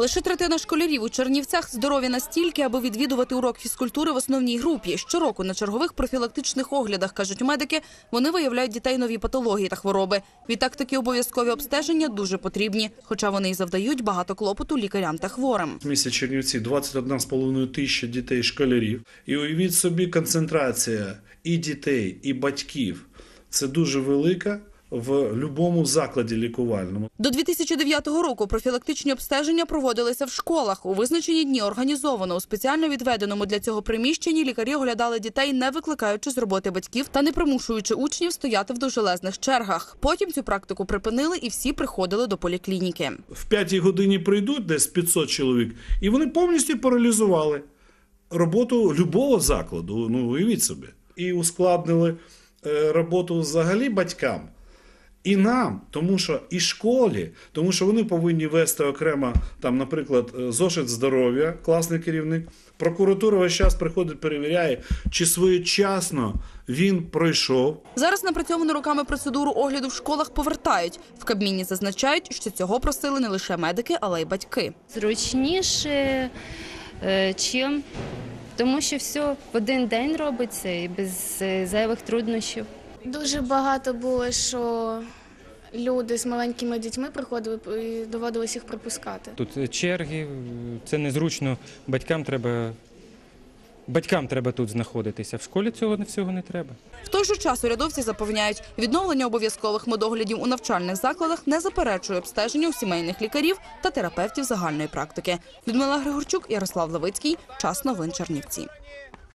Лише третина школярів у Чернівцях здорові настільки, аби відвідувати урок фізкультури в основній групі. Щороку на чергових профілактичних оглядах, кажуть медики, вони виявляють дітей нові патології та хвороби. Відтак такі обов'язкові обстеження дуже потрібні, хоча вони й завдають багато клопоту лікарям та хворим. Місті Чернівці 21,5 тисяча дітей школярів. І уявіть собі, концентрація і дітей, і батьків це дуже велика в будь-якому закладі лікувальному. До 2009 року профілактичні обстеження проводилися в школах. У визначені дні організовано у спеціально відведеному для цього приміщенні лікарі оглядали дітей, не викликаючи з роботи батьків та не примушуючи учнів стояти в довжелезних чергах. Потім цю практику припинили і всі приходили до поліклініки. В п'ятій годині прийдуть десь 500 чоловік, і вони повністю паралізували роботу любого закладу. Ну, уявіть собі. І ускладнили е, роботу взагалі батькам. І нам, тому що і школі, тому що вони повинні вести окремо, там, наприклад, е, зошит здоров'я, класний керівник. Прокуратура весь час приходить, перевіряє, чи своєчасно він пройшов. Зараз напрацьовану роками процедуру огляду в школах повертають. В Кабміні зазначають, що цього просили не лише медики, але й батьки. зручніше, е, чим тому що все в один день робиться і без е, зайвих труднощів. Дуже багато було, що люди з маленькими дітьми приходили і доводилось їх пропускати. Тут е, черги, е, це незручно. Батькам треба. Батькам треба тут знаходитися. В школі цього не всього не треба. В той же час урядовці запевняють, відновлення обов'язкових медоглядів у навчальних закладах не заперечує обстеження у сімейних лікарів та терапевтів загальної практики. Людмила Григорчук, Ярослав Левицький. Час новин Чернівці.